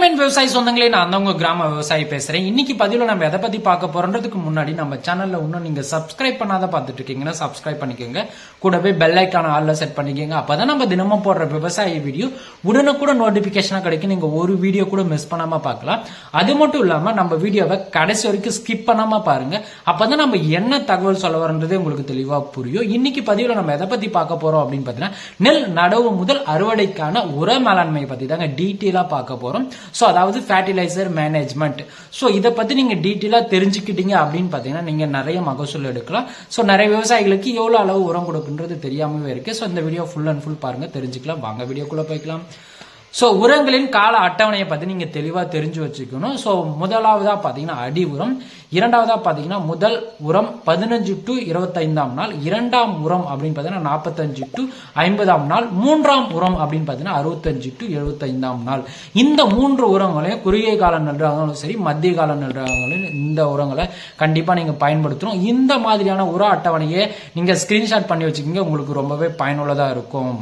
வணக்கம் என் விவசாய சொந்தங்களே நான் தான் உங்க கிராம விவசாயி பேசுறேன். இன்னைக்கு பதிவில் நம்ம எதை பத்தி பார்க்க போறோன்றதுக்கு முன்னாடி நம்ம சேனல்ல இன்னும் நீங்க சப்ஸ்கிரைப் பண்ணாத பார்த்துட்டு இருக்கீங்கன்னா சப்ஸ்கிரைப் பண்ணிக்கோங்க. கூடவே பெல் ஐக்கான ஆல்ல செட் பண்ணிக்கோங்க. அப்பதான் நம்ம தினமும் போடுற விவசாய வீடியோ உடனுக்குடன் நோட்டிபிகேஷனா கிடைக்கும். நீங்க ஒரு வீடியோ கூட மிஸ் பண்ணாம பார்க்கலாம். அது மட்டும் இல்லாம நம்ம வீடியோவை கடைசி வரைக்கும் ஸ்கிப் பண்ணாம பாருங்க. அப்பதான் நம்ம என்ன தகவல் சொல்ல வரன்றதே உங்களுக்கு தெளிவா புரியும். இன்னைக்கு பதிவில் நம்ம எதை பத்தி பார்க்க போறோம் அப்படின்னு பாத்தீங்கன்னா நெல் நடவு முதல் அறுவடைக்கான உர மேலாண்மை பத்தி தாங்க டீட்டெயிலா பார்க்க போறோம். ஸோ அதாவது ஃபர்டிலைசர் மேனேஜ்மெண்ட் ஸோ இதை பத்தி நீங்க டீட்டெயிலாக தெரிஞ்சுக்கிட்டீங்க அப்படின்னு பாத்தீங்கன்னா நீங்க நிறைய மகசூல் எடுக்கலாம். ஸோ நிறைய விவசாயிகளுக்கு எவ்வளவு அளவு உரம் கொடுக்குன்றது தெரியாமவே இருக்கு. ஸோ இந்த வீடியோ ஃபுல் அண்ட் ஃபுல் பாருங்க தெரிஞ்சுக்கலாம். வாங்க வீடியோக்குள்ள போய்க்கலாம். ஸோ உரங்களின் கால அட்டவணையை பற்றி நீங்கள் தெளிவாக தெரிஞ்சு வச்சுக்கணும். ஸோ முதலாவதாக பார்த்தீங்கன்னா அடி உரம். இரண்டாவதாக பார்த்தீங்கன்னா முதல் உரம் பதினஞ்சு டு இருபத்தைந்தாம் நாள். இரண்டாம் உரம் அப்படின்னு பார்த்தீங்கன்னா நாற்பத்தஞ்சு டு ஐம்பதாம் நாள். மூன்றாம் உரம் அப்படின்னு பார்த்தீங்கன்னா அறுபத்தஞ்சு டு எழுபத்தைந்தாம் நாள். இந்த மூன்று உரங்களையும் குறுகிய கால நடுறாங்களும் சரி மத்திய கால நடுறாங்களும் இந்த உரங்களை கண்டிப்பாக நீங்கள் பயன்படுத்தணும். இந்த மாதிரியான உர அட்டவணையை நீங்கள் ஸ்கிரீன்ஷாட் பண்ணி வச்சுக்கிங்க. உங்களுக்கு ரொம்பவே பயனுள்ளதாக இருக்கும்.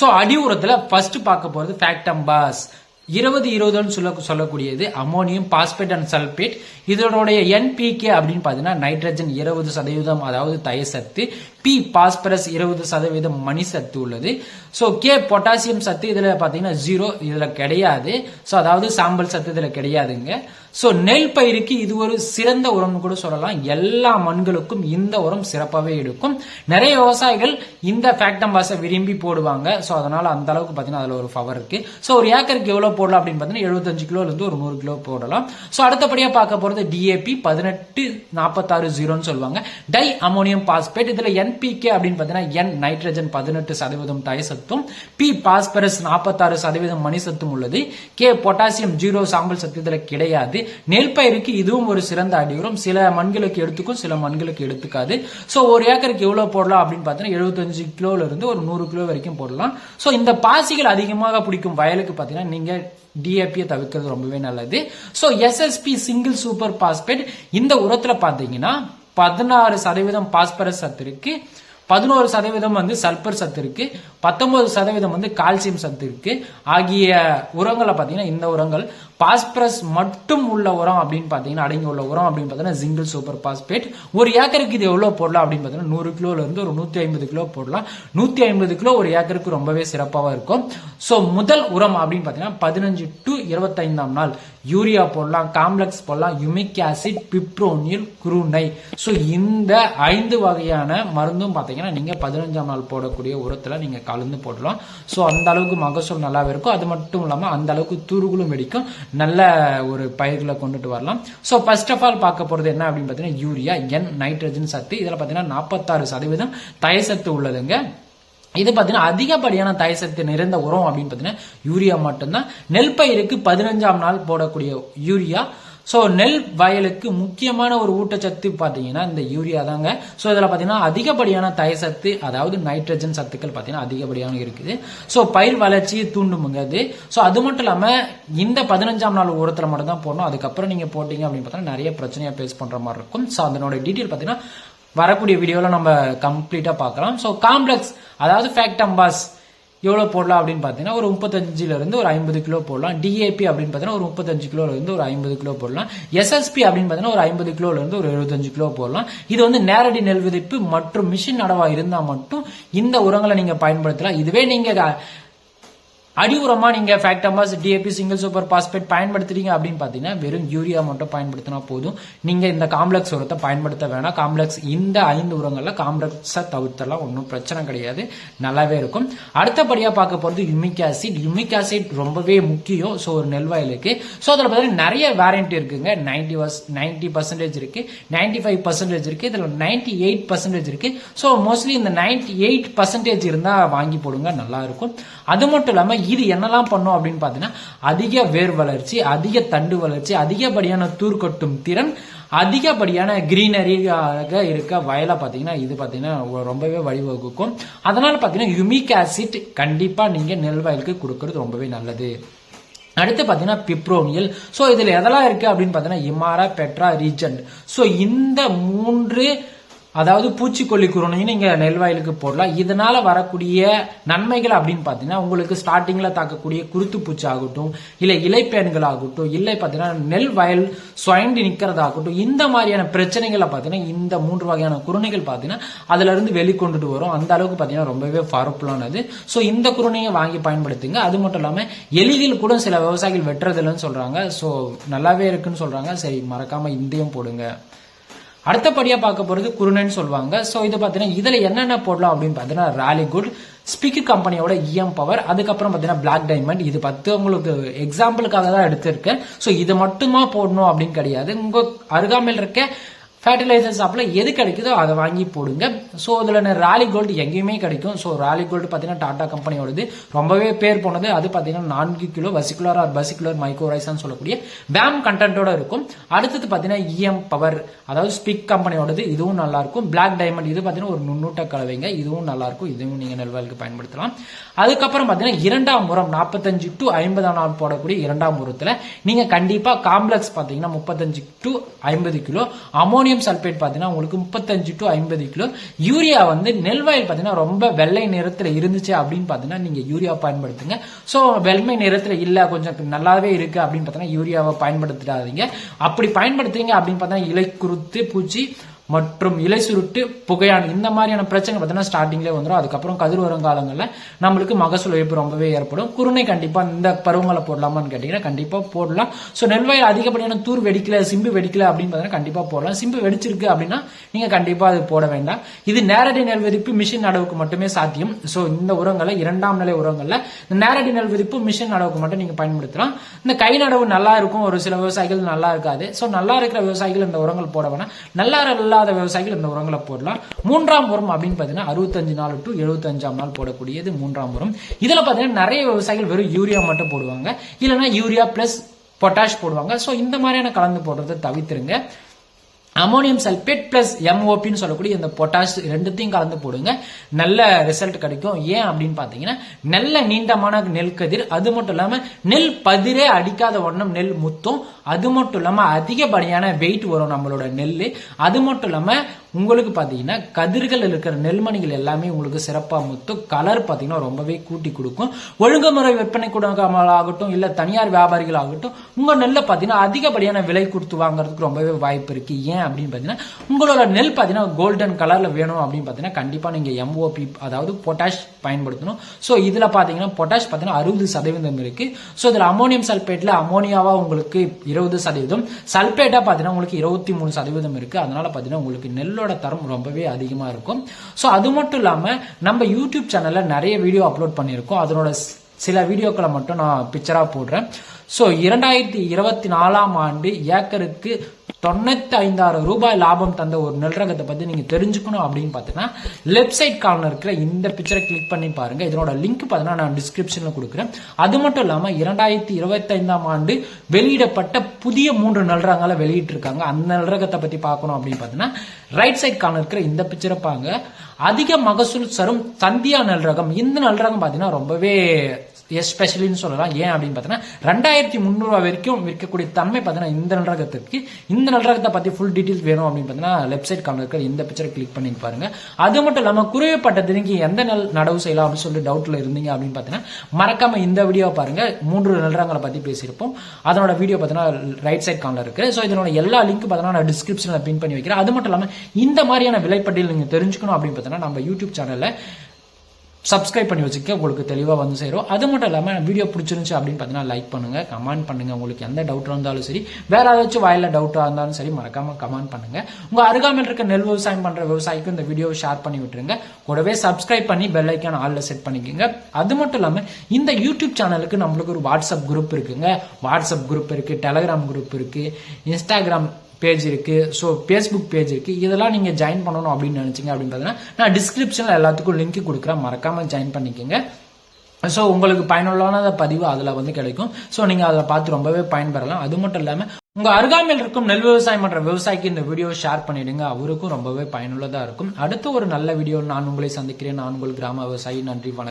ஸோ அடி உரத்துல ஃபர்ஸ்ட் பார்க்க போறது ஃபேக்டம்பாஸ் இருபது இருபதுன்னு சொல்ல சொல்லக்கூடியது அமோனியம் பாஸ்பேட் அண்ட் சல்பேட் இதனுடைய என்பிகே அப்படின்னு பார்த்தீங்கன்னா நைட்ரஜன் இருபது சதவீதம் அதாவது தயசத்து பி பாஸ்பரஸ் இருபது சதவீதம் மணி சத்து உள்ளது. ஸோ கே பொட்டாசியம் சத்து இதில் பார்த்தீங்கன்னா ஜீரோ இதில் கிடையாது. ஸோ அதாவது சாம்பல் சத்து இதில் கிடையாதுங்க. ஸோ நெல் பயிருக்கு இது ஒரு சிறந்த உரம்னு கூட சொல்லலாம். எல்லா மண்களுக்கும் இந்த உரம் சிறப்பாகவே எடுக்கும் நிறைய விவசாயிகள் இந்த ஃபேக்டம்பாஸை விரும்பி போடுவாங்க. ஸோ அதனால் அந்த அளவுக்கு பார்த்தீங்கன்னா அதில் ஒரு ஃபவர் இருக்குது ஸோ ஒரு ஏக்கருக்கு எவ்வளோ போடலாம் அப்படின்னு பார்த்தீங்கன்னா எழுபத்தஞ்சு கிலோலேருந்து ஒரு நூறு கிலோ போடலாம். ஸோ அடுத்தபடியாக பார்க்க போகிறது டிஏபி பதினெட்டு நாற்பத்தாறு ஜீரோன்னு சொல்லுவாங்க. டை அமோனியம் பாஸ்பேட் இதில் என்பிகே அப்படின்னு பார்த்தீங்கன்னா என் நைட்ரஜன் பதினெட்டு சதவீதம் டயசத்தும் பி பாஸ்பரஸ் நாற்பத்தாறு சதவீதம் மணி சத்தும் உள்ளது. கே பொட்டாசியம் ஜீரோ சாம்பல் சத்து இதில் கிடையாது. நெல் பயிருக்கு இதுவும் ஒரு சிறந்த அடி உரம் சில மண்களுக்கு எடுத்துக்கும் சில மண்களுக்கு எடுத்துக்காது. ஸோ ஒரு ஏக்கருக்கு எவ்வளோ போடலாம் அப்படின்னு பார்த்தீங்கன்னா எழுபத்தஞ்சு கிலோல இருந்து ஒரு நூறு கிலோ வரைக்கும் போடலாம். ஸோ இந்த பாசிகள் அதிகமாக பிடிக்கும் வயலுக்கு பார்த்தீங்கன்னா நீங்கள் டிஏபியை தவிர்க்கிறது ரொம்பவே நல்லது. So SSP single super phosphate இந்த உரத்தில் பார்த்தீங்கன்னா பதினாறு சதவீதம் பாஸ்பரஸ் சத்து இருக்கு. பதினோரு சதவீதம் வந்து சல்பர் சத்து இருக்கு. பத்தொன்பது சதவீதம் வந்து கால்சியம் சத்து இருக்கு. ஆகிய உரங்களை பார்த்தீங்கன்னா இந்த உரங்கள் பாஸ்பரஸ் மட்டும் உள்ள உரம் அப்படின்னு பார்த்தீங்கன்னா அடங்கி உள்ள உரம் அப்படின்னு பார்த்தீங்கன்னா சிங்கிள் சூப்பர் பாஸ்பேட் ஒரு ஏக்கருக்கு இது எவ்வளோ போடலாம் அப்படின்னு பார்த்தீங்கன்னா நூறு கிலோலேருந்து ஒரு நூற்றி ஐம்பது கிலோ போடலாம். நூற்றி ஐம்பது கிலோ ஒரு ஏக்கருக்கு ரொம்பவே சிறப்பாக இருக்கும். ஸோ முதல் உரம் அப்படின்னு பார்த்தீங்கன்னா பதினஞ்சு டு இருபத்தைந்தாம் நாள். யூரியா போடலாம் காம்ப்ளெக்ஸ் போடலாம் யுமிக் ஆசிட் பிப்ரோனியல் குரூனை ஸோ இந்த ஐந்து வகையான மருந்தும் பார்த்தீங்கன்னா நீங்கள் பதினஞ்சாம் நாள் போடக்கூடிய உரத்தில் நீங்கள் கலந்து போடலாம். ஸோ அந்த அளவுக்கு மகசூல் நல்லாவே இருக்கும். அது மட்டும் இல்லாமல் அந்த அளவுக்கு துருகுலும் வெடிக்கும். நல்ல ஒரு பயிர்களை கொண்டுட்டு வரலாம். ஸோ ஃபர்ஸ்ட் ஆஃப் ஆல் பார்க்க போகிறது என்ன அப்படின்னு பார்த்தீங்கன்னா யூரியா என் நைட்ரஜன் சத்து. இதில் பார்த்தீங்கன்னா நாற்பத்தாறு சதவீதம் தயசத்து உள்ளதுங்க. இது பார்த்தீங்கன்னா அதிகப்படியான தயசத்து நிறைந்த உரம் அப்படின்னு பார்த்தீங்கன்னா யூரியா மட்டும்தான். நெல் பயிருக்கு பதினஞ்சாம் நாள் போடக்கூடிய யூரியா ஸோ நெல் வயலுக்கு முக்கியமான ஒரு ஊட்டச்சத்து பார்த்தீங்கன்னா இந்த யூரியா தாங்க. ஸோ இதில் பார்த்தீங்கன்னா அதிகப்படியான தயசத்து அதாவது நைட்ரஜன் சத்துக்கள் பார்த்தீங்கன்னா அதிகப்படியான இருக்குது. ஸோ பயிர் வளர்ச்சியை தூண்டும்ங்கிறது ஸோ அது மட்டும் இல்லாமல் இந்த பதினஞ்சாம் நாள் உரத்தில் மட்டும் தான் போடணும். அதுக்கப்புறம் நீங்கள் போட்டீங்க அப்படின்னு பார்த்தீங்கன்னா நிறைய பிரச்சனையை ஃபேஸ் பண்ணுற மாதிரி இருக்கும். ஸோ அதனோட டீட்டெயில் பார்த்தீங்கன்னா வரக்கூடிய வீடியோவில் நம்ம கம்ப்ளீட்டாக பார்க்கலாம். ஸோ காம்ப்ளெக்ஸ் அதாவது ஃபேக்டம்பாஸ் எவ்வளோ போடலாம் அப்படின்னு பார்த்தீங்கன்னா ஒரு முப்பத்தஞ்சிலேருந்து ஒரு ஐம்பது கிலோ போடலாம். டிஏபி அப்படின்னு பார்த்தீங்கன்னா ஒரு முப்பத்தஞ்சு கிலோலேருந்து ஒரு ஐம்பது கிலோ போடலாம். எஸ்எஸ்பி அப்படின்னு பார்த்தீங்கன்னா ஒரு ஐம்பது கிலோலேருந்து ஒரு எழுபத்தஞ்சு கிலோ போடலாம். இது வந்து நேரடி நெல் விதைப்பு மற்றும் மிஷின் நடவா இருந்தால் மட்டும் இந்த உரங்களை நீங்கள் பயன்படுத்தலாம். இதுவே நீங்கள் அடி உரமாக நீங்கள் Factamfos DAP single super phosphate பயன்படுத்துறீங்க அப்படின்னு பார்த்தீங்கன்னா வெறும் யூரியா மட்டும் பயன்படுத்தினா போதும். நீங்கள் இந்த காம்ப்ளெக்ஸ் உரத்தை பயன்படுத்த வேணாம். காம்ப்ளெக்ஸ் இந்த ஐந்து உரங்களில் காம்ப்ளெக்ஸை தவிர்த்தலாம். ஒன்றும் பிரச்சனை கிடையாது. நல்லாவே இருக்கும். அடுத்தபடியாக பார்க்க போகிறது யுமிக் ஆசிட் யுமிக் ஆசிட் ரொம்பவே முக்கியம். ஸோ ஒரு நெல் வயலுக்கு ஸோ அதில் பார்த்தீங்கன்னா நிறைய வேரியன்ட் இருக்குங்க. நைன்டி வஸ் நைன்டி பர்சன்டேஜ் இருக்கு. நைன்டி ஃபைவ் பர்சன்டேஜ் இருக்கு. இதில் நைன்டி எயிட் பர்சன்டேஜ் இருக்கு. ஸோ மோஸ்ட்லி இந்த நைன்டி எயிட் பர்சன்டேஜ் இருந்தால் வாங்கி போடுங்க. நல்லா இருக்கும். அது மட்டும் இல்லாமல் இது என்னெல்லாம் பண்ணும் அப்படின்னு பார்த்தீங்கன்னா அதிக வேர் வளர்ச்சி அதிக தண்டு வளர்ச்சி அதிகப்படியான தூர்க்கட்டும் திறன் அதிகப்படியான கிரீனரியாக இருக்க வயலை பார்த்தீங்கன்னா இது பார்த்தீங்கன்னா ரொம்பவே வழிவகுக்கும். அதனால பார்த்தீங்கன்னா யுமிக் ஆசிட் கண்டிப்பாக நீங்கள் நெல் வயலுக்கு கொடுக்கறது ரொம்பவே நல்லது. அடுத்து பார்த்தீங்கன்னா பிப்ரோனியல் ஸோ இதில் எதெல்லாம் இருக்குது அப்படின்னு பார்த்தீங்கன்னா இமாரா பெட்ரா ரீஜன் ஸோ இந்த மூன்று அதாவது பூச்சிக்கொல்லி குருணையும் நீங்கள் நெல் வயலுக்கு போடலாம். இதனால் வரக்கூடிய நன்மைகள் அப்படின்னு பார்த்தீங்கன்னா உங்களுக்கு ஸ்டார்டிங்கில் தாக்கக்கூடிய குருத்து பூச்சி ஆகட்டும் இல்லை இலைப்பேன்கள் ஆகட்டும் இல்லை பார்த்தீங்கன்னா நெல் வயல் சுயண்டு நிற்கிறதாகட்டும் இந்த மாதிரியான பிரச்சனைகளை பார்த்தீங்கன்னா இந்த மூன்று வகையான குருணைகள் பார்த்தீங்கன்னா அதிலிருந்து வெளிக்கொண்டுட்டு வரும். அந்த அளவுக்கு பார்த்தீங்கன்னா ரொம்பவே பரப்புலானது ஸோ இந்த குருணையை வாங்கி பயன்படுத்துங்க. அது மட்டும் இல்லாமல் எளிதில் கூட சில விவசாயிகள் வெட்டுறதில்லைன்னு சொல்கிறாங்க ஸோ நல்லாவே இருக்குன்னு சொல்கிறாங்க சரி மறக்காமல் இந்தியும் போடுங்க. அடுத்தபடியாக பார்க்க போகிறது குருணன்னு சொல்லுவாங்க. ஸோ இது பார்த்தீங்கன்னா இதில் என்னென்ன போடலாம் அப்படின்னு பார்த்தீங்கன்னா ராலி குட் ஸ்பீக்கர் கம்பெனியோட இஎம் பவர் அதுக்கப்புறம் பார்த்தீங்கன்னா பிளாக் டைமண்ட் இது பத்து உங்களுக்கு எக்ஸாம்பிளுக்காக தான் எடுத்திருக்கேன். ஸோ இது மட்டுமா போடணும் அப்படின்னு கிடையாது. உங்கள் அருகாமையில் இருக்க ஃபர்டிலைசர் ஷாப்ல எது கிடைக்குதோ அதை வாங்கி போடுங்க. ஸோ இதில் ராலி கோல்டு எங்கேயுமே கிடைக்கும். ஸோ ராலி கோல்டு பார்த்தீங்கன்னா டாடா கம்பெனியோடது ரொம்பவே பேர் போனது. அது பார்த்தீங்கன்னா நான்கு கிலோ வசிகுலர் ஆர் பசிகுலர் மைக்ரோரைஸான்னு சொல்லக்கூடிய வேம் கண்டென்ட்டோட இருக்கும். அடுத்தது பார்த்தீங்கன்னா இஎம் பவர் அதாவது ஸ்பிக் கம்பெனியோடது இதுவும் நல்லா இருக்கும். பிளாக் டைமண்ட் இது பார்த்தீங்கன்னா ஒரு நுண்ணூட்ட கலவைங்க. இதுவும் நல்லா இருக்கும். இதுவும் நீங்கள் நெல்வாலுக்கு பயன்படுத்தலாம். அதுக்கப்புறம் பார்த்தீங்கன்னா இரண்டாம் முறம் நாற்பத்தஞ்சு டு ஐம்பதாம் நாள் போடக்கூடிய இரண்டாம் முறத்தில் நீங்கள் கண்டிப்பாக காம்ப்ளெக்ஸ் பார்த்தீங்கன்னா முப்பத்தஞ்சு டு ஐம்பது கிலோ அமோனியம் சல்பேட் பார்த்தீங்கன்னா உங்களுக்கு முப்பத்தஞ்சு டு ஐம்பது கிலோ. யூரியா வந்து நெல் வயல் பார்த்தீங்கன்னா ரொம்ப வெள்ளை நிறத்தில் இருந்துச்சு அப்படின்னு பார்த்தீங்கன்னா நீங்கள் யூரியா பயன்படுத்துங்க. ஸோ வெள்மை நிறத்தில் இல்லை கொஞ்சம் நல்லாவே இருக்கு அப்படின்னு பார்த்தீங்கன்னா யூரியாவை பயன்படுத்தாதீங்க அப்படி பயன்படுத்துறீங்க அப்படின்னு பார்த்தீங்கன்னா இலை குருத்து பூச்சி மற்றும் இலை சுருட்டு புகையான இந்த மாதிரியான பிரச்சனை பார்த்தீங்கன்னா ஸ்டார்டிங்லேயே வந்துடும் அதுக்கப்புறம் கதிர் வரும் காலங்களில் நம்மளுக்கு மகசூல் இழப்பு ரொம்பவே ஏற்படும். குருணை கண்டிப்பாக இந்த பருவங்களை போடலாமான்னு கேட்டிங்கன்னா கண்டிப்பாக போடலாம். ஸோ நெல்வாயில் அதிகப்படியான தூர் வெடிக்கல சிம்பு வெடிக்கல அப்படின்னு பார்த்தீங்கன்னா கண்டிப்பாக போடலாம். சிம்பு வெடிச்சிருக்கு அப்படின்னா நீங்கள் கண்டிப்பாக அது போட வேண்டாம். இது நேரடி நெல் விதிப்பு மிஷின் அளவுக்கு மட்டுமே சாத்தியம். ஸோ இந்த உரங்களை இரண்டாம் நிலை உரங்களில் இந்த நேரடி நெல் விதிப்பு மிஷின் அளவுக்கு மட்டும் நீங்கள் பயன்படுத்தலாம். இந்த கை நடவு நல்லா இருக்கும். ஒரு சில விவசாயிகள் நல்லா இருக்காது. ஸோ நல்லா இருக்கிற விவசாயிகள் இந்த உரங்கள் போட வேணாம். நல்லா இல்லாத விவசாயிகள் இந்த உரங்களை போடலாம். மூன்றாம் உரம் அப்படின்னு பார்த்தீங்கன்னா அறுபத்தஞ்சு நாள் டு எழுபத்தஞ்சாம் நாள் போடக்கூடியது மூன்றாம் உரம். இதில் பார்த்தீங்கன்னா நிறைய விவசாயிகள் வெறும் யூரியா மட்டும் போடுவாங்க. இல்லைன்னா யூரியா பிளஸ் பொட்டாஷ் போடுவாங்க. ஸோ இந்த மாதிரியான கலந்து போடுறதை தவிர்த்துருங்க. அமோனியம் சல்பேட் பிளஸ் எம்ஓபின்னு சொல்லக்கூடிய இந்த பொட்டாஷ் ரெண்டுத்தையும் கலந்து போடுங்க. நல்ல ரிசல்ட் கிடைக்கும். ஏன் அப்படின்னு பார்த்தீங்கன்னா நல்ல நீண்டமான நெல் கதிர் அது மட்டும் இல்லாமல் நெல் பதிரே அடிக்காத வண்ணம் நெல் முத்தும் அது மட்டும் இல்லாமல் அதிகப்படியான வெயிட் வரும் நம்மளோட நெல் அது மட்டும் இல்லாமல் உங்களுக்கு பார்த்தீங்கன்னா கதிர்கள் இருக்கிற நெல்மணிகள் எல்லாமே உங்களுக்கு சிறப்பாக முத்து கலர் பார்த்தீங்கன்னா ரொம்பவே கூட்டி கொடுக்கும். ஒழுங்குமுறை விற்பனை கூடங்கள் ஆகட்டும் இல்லை தனியார் வியாபாரிகள் ஆகட்டும் உங்கள் நெல்லை பார்த்தீங்கன்னா அதிகப்படியான விலை கொடுத்து வாங்குறதுக்கு ரொம்பவே வாய்ப்பு இருக்கு. ஏன் அப்படின்னு பார்த்தீங்கன்னா உங்களோட நெல் பார்த்தீங்கன்னா கோல்டன் கலரில் வேணும் அப்படின்னு பார்த்தீங்கன்னா கண்டிப்பாக நீங்கள் எம்ஓபி அதாவது பொட்டாஷ் பயன்படுத்தணும். ஸோ இதில் பார்த்தீங்கன்னா பொட்டாஷ் பார்த்தீங்கன்னா அறுபது சதவீதம் இருக்குது ஸோ இதில் அமோனியம் சல்பேட்டில் அமோனியாவாக உங்களுக்கு இருபது சதவீதம். சல்பேட்டாக பார்த்தீங்கன்னா உங்களுக்கு இருபத்தி மூணு சதவீதம் இருக்குது அதனால் பார்த்தீங்கன்னா உங்களுக்கு நெல்லோட தரம் ரொம்பவே அதிகமாக இருக்கும். ஸோ அது மட்டும் இல்லாமல் நம்ம யூடியூப் சேனலில் நிறைய வீடியோ அப்லோட் பண்ணியிருக்கோம். அதனோட சில வீடியோக்களை மட்டும் நான் பிக்சராக போடுறேன். ஸோ இரண்டாயிரத்தி இருபத்தி நாலாம் ஆண்டு ஏக்கருக்கு தொண்ணூத்தி ஐந்தாயிரம் ரூபாய் லாபம் தந்த ஒரு நெல் ரகத்தை பத்தி நீங்க தெரிஞ்சுக்கணும் அப்படின்னு பாத்தீங்கன்னா லெஃப்ட் சைட் கார்னர் இருக்கிற இந்த பிக்சரை கிளிக் பண்ணி பாருங்க. இதனோட லிங்க் பார்த்தீங்கன்னா நான் டிஸ்கிரிப்ஷன்ல கொடுக்குறேன். அது மட்டும் இல்லாம இரண்டாயிரத்தி இருபத்தி ஐந்தாம் ஆண்டு வெளியிடப்பட்ட புதிய மூன்று நெல் ரகங்களை வெளியிட்டிருக்காங்க. அந்த நெல் ரகத்தை பத்தி பார்க்கணும் அப்படின்னு பாத்தீங்கன்னா ரைட் சைட் கார்னர் இருக்கிற இந்த பிக்சரை பாங்க அதிக மகசூல் சரும் சந்தியா நெல் ரகம் இந்த நெல் ரகம் பாத்தீங்கன்னா ரொம்பவே எஸ்பெஷலின்னு சொல்லலாம். ஏன் அப்படின்னு பார்த்தீங்கன்னா ரெண்டாயிரத்தி முந்நூறுவா வரைக்கும் விற்கக்கூடிய தன்மை பார்த்தீங்கன்னா இந்த நல்லரகத்திற்கு இந்த நல்லரகத்தை பற்றி ஃபுல் டீட்டெயில்ஸ் வேணும் அப்படின்னு பார்த்தீங்கன்னா லெஃப்ட் சைட் இருக்கிற இந்த பிக்சரை கிளிக் பண்ணி பாருங்க. அது மட்டும் இல்லாமல் குறையப்பட்டதுக்கு எந்த நெல் நடவு செய்யலாம் அப்படின்னு சொல்லி டவுட்டில் இருந்தீங்க அப்படின்னு பார்த்தீங்கன்னா மறக்காம இந்த வீடியோ பாருங்க. மூன்று நல்ரகங்களை பற்றி பேசியிருப்போம். அதனோட வீடியோ பார்த்தீங்கன்னா ரைட் சைட் கார்னர் இருக்கு. ஸோ இதனோட எல்லா லிங்க் பார்த்தீங்கன்னா நான் டிஸ்கிரிப்ஷனில் பின் பண்ணி வைக்கிறேன். அது மட்டும் இல்லாமல் இந்த மாதிரியான விலைப்பட்டியல் நீங்கள் தெரிஞ்சுக்கணும் அப்படின்னு பார்த்தீங்கன்னா நம்ம யூடியூப் சேனலில் சப்ஸ்கிரைப் பண்ணி வச்சுக்க உங்களுக்கு தெளிவாக வந்து சேரும். அது மட்டும் இல்லாமல் வீடியோ பிடிச்சிருந்துச்சு அப்படின்னு பார்த்தீங்கன்னா லைக் பண்ணுங்க கமெண்ட் பண்ணுங்க. உங்களுக்கு எந்த டவுட் இருந்தாலும் சரி வேற ஏதாச்சும் வாயில டவுட்டாக இருந்தாலும் சரி மறக்காம கமெண்ட் பண்ணுங்க. உங்க அருகாமையில் இருக்க நெல் விவசாயம் பண்ற விவசாயிக்கு இந்த வீடியோவை ஷேர் பண்ணி விட்டுருங்க. கூடவே சப்ஸ்கிரைப் பண்ணி பெல் ஐக்கான ஆல்ல செட் பண்ணிக்கோங்க. அது மட்டும் இல்லாமல் இந்த யூடியூப் சேனலுக்கு நம்மளுக்கு ஒரு வாட்ஸ்அப் குரூப் இருக்குங்க. வாட்ஸ்அப் குரூப் இருக்கு டெலகிராம் குரூப் இருக்கு இன்ஸ்டாகிராம் பேஜ் இருக்கு. ஸோ ஃபேஸ்புக் பேஜ் இருக்குது இதெல்லாம் நீங்கள் ஜாயின் பண்ணணும் அப்படின்னு நினச்சிங்க அப்படின்னு பார்த்தீங்கன்னா நான் டிஸ்கிரிப்ஷனில் எல்லாத்துக்கும் லிங்க் கொடுக்குறேன். மறக்காமல் ஜாயின் பண்ணிக்கோங்க. ஸோ உங்களுக்கு பயனுள்ளான பதிவு அதில் வந்து கிடைக்கும். ஸோ நீங்கள் அதில் பார்த்து ரொம்பவே பயன்பெறலாம். அது மட்டும் இல்லாமல் உங்கள் அருகாமையில் இருக்கும் நெல் விவசாயம் பண்ணுற விவசாயிக்கு இந்த வீடியோ ஷேர் பண்ணிடுங்க. அவருக்கும் ரொம்பவே பயனுள்ளதாக இருக்கும். அடுத்த ஒரு நல்ல வீடியோ நான் உங்களை சந்திக்கிறேன். நான் உங்கள் கிராம விவசாயி. நன்றி வணக்கம்.